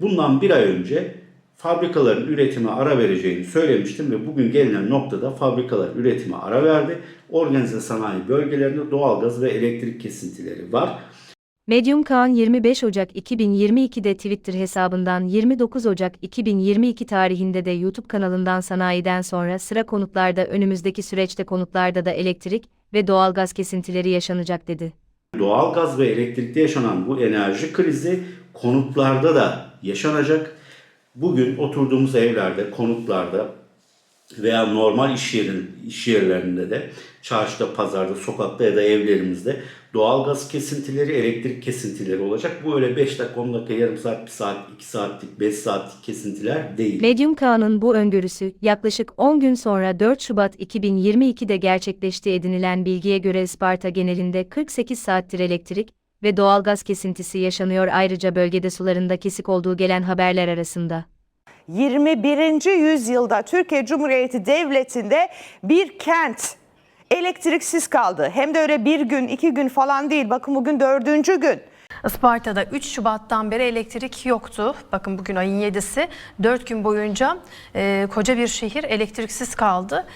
Bundan bir ay önce fabrikaların üretime ara vereceğini söylemiştim ve bugün gelinen noktada fabrikalar üretime ara verdi. Organize sanayi bölgelerinde doğalgaz ve elektrik kesintileri var. Medium Kaan 25 Ocak 2022'de Twitter hesabından 29 Ocak 2022 tarihinde de YouTube kanalından sanayiden sonra sıra konutlarda önümüzdeki süreçte konutlarda da elektrik ve doğalgaz kesintileri yaşanacak dedi. Doğalgaz ve elektrikte yaşanan bu enerji krizi konutlarda da yaşanacak. Bugün oturduğumuz evlerde, konutlarda veya normal iş yerin iş yerlerinde de çarşıda, pazarda, sokakta ya da evlerimizde doğalgaz kesintileri, elektrik kesintileri olacak. Bu öyle 5 dakika, 10 dakika, yarım saat, 1 saat, 2 saatlik, 5 saatlik kesintiler değil. Medium Kaan'ın bu öngörüsü yaklaşık 10 gün sonra 4 Şubat 2022'de gerçekleşti edinilen bilgiye göre Isparta genelinde 48 saattir elektrik ve doğalgaz kesintisi yaşanıyor ayrıca bölgede sularında kesik olduğu gelen haberler arasında. 21. yüzyılda Türkiye Cumhuriyeti Devleti'nde bir kent elektriksiz kaldı. Hem de öyle bir gün, iki gün falan değil. Bakın bugün dördüncü gün. Isparta'da 3 Şubat'tan beri elektrik yoktu. Bakın bugün ayın 7'si. 4 gün boyunca e, koca bir şehir elektriksiz kaldı.